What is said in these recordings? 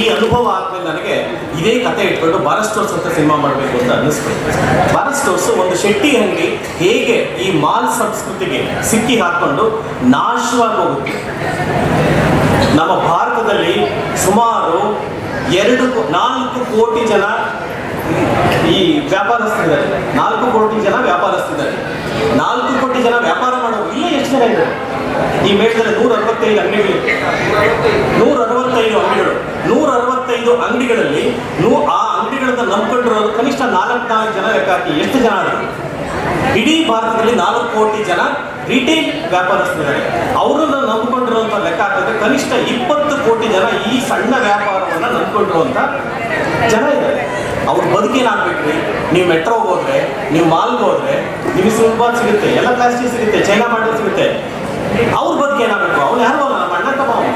ಈ ಅನುಭವ ಆದ್ಮೇಲೆ ನನಗೆ ಇದೇ ಕತೆ ಇಟ್ಕೊಂಡು ಭಾರತ್ ಅಂತ ಸಿನಿಮಾ ಮಾಡಬೇಕು ಅಂತ ಅನ್ನಿಸ್ತು. ಭಾರತ್ ಒಂದು ಶೆಟ್ಟಿ ಅಂಗಡಿ ಹೇಗೆ ಈ ಮಾಲ್ ಸಂಸ್ಕೃತಿಗೆ ಸಿಕ್ಕಿ ಹಾಕೊಂಡು ನಾಶವಾಗಿ ಹೋಗುತ್ತೆ. ನಮ್ಮ ಭಾರತದಲ್ಲಿ ಸುಮಾರು ಎರಡು ನಾಲ್ಕು ಕೋಟಿ ಜನ ಈ ವ್ಯಾಪಾರಸ್ಥರಿದ್ದಾರೆ. ನಾಲ್ಕು ಕೋಟಿ ಜನ ವ್ಯಾಪಾರಸ್ಥರಿದ್ದಾರೆ. ನಾಲ್ಕು ಕೋಟಿ ಜನ ವ್ಯಾಪಾರ ಮಾಡೋರು ಇಲ್ಲೇ ಎಷ್ಟು ಜನ ಇದ್ದಾರೆ? ಈ ಮೇಳದಲ್ಲಿ ನೂರ ಅರವತ್ತೈದು ಅಂಗಡಿಗಳು ನೂರ ನೂರ ಅರವತ್ತೈದು ಅಂಗಡಿಗಳಲ್ಲಿ ನೂ, ಆ ಅಂಗಡಿಗಳನ್ನ ನಂಬ್ಕೊಂಡಿರೋರು ಕನಿಷ್ಠ ನಾಲ್ಕು ನಾಲ್ಕು ಜನ ಲೆಕ್ಕಾಕಿ ಎಷ್ಟು ಜನ ಇಡೀ ಭಾರತದಲ್ಲಿ ನಾಲ್ಕು ಕೋಟಿ ಜನ ರಿಟೇಲ್ ವ್ಯಾಪಾರಸ್ಥರಿದ್ದಾರೆ. ಅವರನ್ನ ನಂಬ್ಕೊಂಡಿರುವಂಥ ಲೆಕ್ಕ ಹಾಕಿದ್ರೆ ಕನಿಷ್ಠ ಇಪ್ಪತ್ತು ಕೋಟಿ ಜನ ಈ ಸಣ್ಣ ವ್ಯಾಪಾರವನ್ನು ನಂಬ್ಕೊಂಡಿರುವಂಥ ಜನ ಇದ್ದಾರೆ. ಅವ್ರ ಬದುಕೇನಾಗ್ಬೇಕ್ರಿ ನೀವು ಮೆಟ್ರೋಗೆ ಹೋದ್ರೆ, ನೀವು ಮಾಲ್ಗೆ ಹೋದ್ರೆ ನಿಮಗೆ ಸುಲಭ ಸಿಗುತ್ತೆ, ಎಲ್ಲ ಪ್ಲಾಸ್ಟಿಕ್ ಸಿಗುತ್ತೆ ಚೈನಾ ಮಾಡಲ್ ಸಿಗುತ್ತೆ. ಅವ್ರ ಬದುಕು ಏನಾಗಬೇಕು ಅವ್ನು ಯಾರು ಅಲ್ಲ ನಮ್ಮ ಅಣ್ಣ ತಮ್ಮ ಅವನು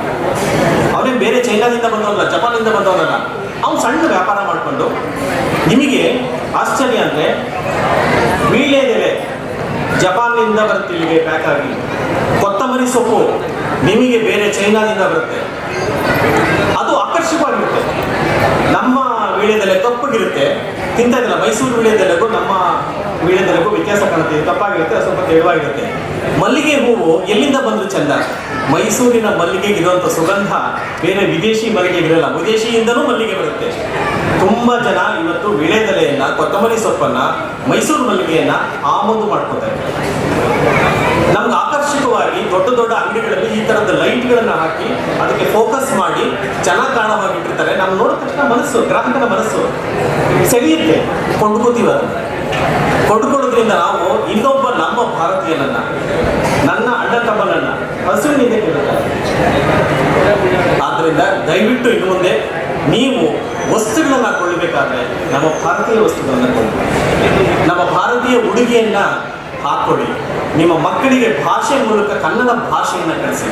ಅವನೇ ಬೇರೆ ಚೈನಾದಿಂದ ಜಪಾನಿಂದ ಬಂದವನಲ್ಲ. ಅವ್ನು ಸಣ್ಣ ವ್ಯಾಪಾರ ಮಾಡಿಕೊಂಡು ನಿಮಗೆ ಆಶ್ಚರ್ಯ ಅಂದರೆ ವೀಳ್ಯದೆಲೆ ಜಪಾನ್ನಿಂದ ಬರುತ್ತೆ ಇಲ್ಲಿಗೆ ಪ್ಯಾಕ್ ಆಗಿ. ಕೊತ್ತಂಬರಿ ಸೊಪ್ಪು ನಿಮಗೆ ಬೇರೆ ಚೈನಾದಿಂದ ಬರುತ್ತೆ. ಅದು ಆಕರ್ಷಕವಾಗಿರುತ್ತೆ. ನಮ್ಮ ವೀಳ್ಯದೆಲೆ ಕಪ್ಪಗಿರುತ್ತೆ ತಿಂತಾ ಇದ್ದಿಲ್ಲ ಮೈಸೂರು ವೀಳ್ಯದೆಲೆಗೂ ನಮ್ಮ ವೀಳ್ಯದೆಲೆಗೂ ವ್ಯತ್ಯಾಸ ಕಾಣುತ್ತೆ, ತಪ್ಪಾಗಿರುತ್ತೆ ಸ್ವಲ್ಪ ತೆಳುವಾಗಿರುತ್ತೆ. ಮಲ್ಲಿಗೆ ಹೂವು ಎಲ್ಲಿಂದ ಬಂದ್ರು ಚಂದ? ಮೈಸೂರಿನ ಮಲ್ಲಿಗೆಗೆ ಇರುವಂಥ ಸುಗಂಧ ಬೇರೆ ವಿದೇಶಿ ಮಲ್ಲಿಗೆ ಇರಲ್ಲ ವಿದೇಶಿಯಿಂದಲೂ ಮಲ್ಲಿಗೆ ಬರುತ್ತೆ. ತುಂಬ ಜನ ಇವತ್ತು ವೀಳೆದೆಲೆಯನ್ನ ಕೊತ್ತಂಬರಿ ಸೊಪ್ಪನ್ನ, ಮೈಸೂರು ಮಲ್ಲಿಗೆಯನ್ನ ಆಮದು ಮಾಡ್ಕೋತಾರೆ. ನಮ್ಗೆ ಆಕರ್ಷಕವಾಗಿ ದೊಡ್ಡ ದೊಡ್ಡ ಅಂಗಡಿಗಳಲ್ಲಿ ಈ ಥರದ ಲೈಟ್ಗಳನ್ನ ಹಾಕಿ ಅದಕ್ಕೆ ಫೋಕಸ್ ಮಾಡಿ ಚೆನ್ನಾಗಿ ಕಾರಣವಾಗಿಟ್ಟಿರ್ತಾರೆ ನಾವು ನೋಡಿದ ತಕ್ಷಣ ಮನಸ್ಸು, ಗ್ರಾಹಕನ ಮನಸ್ಸು ಸೆಳೆಯುತ್ತೆ. ಕೊಂಡ್ಕೋತೀವಿ ಅದು ಕೊಂಡ್ಕೊಳ್ಳೋದ್ರಿಂದ ನಾವು ಇನ್ನೊಬ್ಬ ನಮ್ಮ ಭಾರತೀಯನನ್ನ, ನನ್ನ ಅಣ್ಣ ತಮ್ಮನನ್ನ ಹಸುವಿನಿಂದ ಆದ್ದರಿಂದ ದಯವಿಟ್ಟು ಇನ್ನು ಮುಂದೆ ನೀವು ವಸ್ತುಗಳನ್ನ ಕೊಳ್ಳಬೇಕಾದ್ರೆ ನಮ್ಮ ಭಾರತೀಯ ವಸ್ತುಗಳನ್ನ ಕೊಳ್ಳಿ. ನಮ್ಮ ಭಾರತೀಯ ಉಡುಗೆಯನ್ನ ಹಾಕೊಳ್ಳಿ. ನಿಮ್ಮ ಮಕ್ಕಳಿಗೆ ಭಾಷೆ ಮೂಲಕ ಕನ್ನಡ ಭಾಷೆಯನ್ನು ಕಲಿಸಿ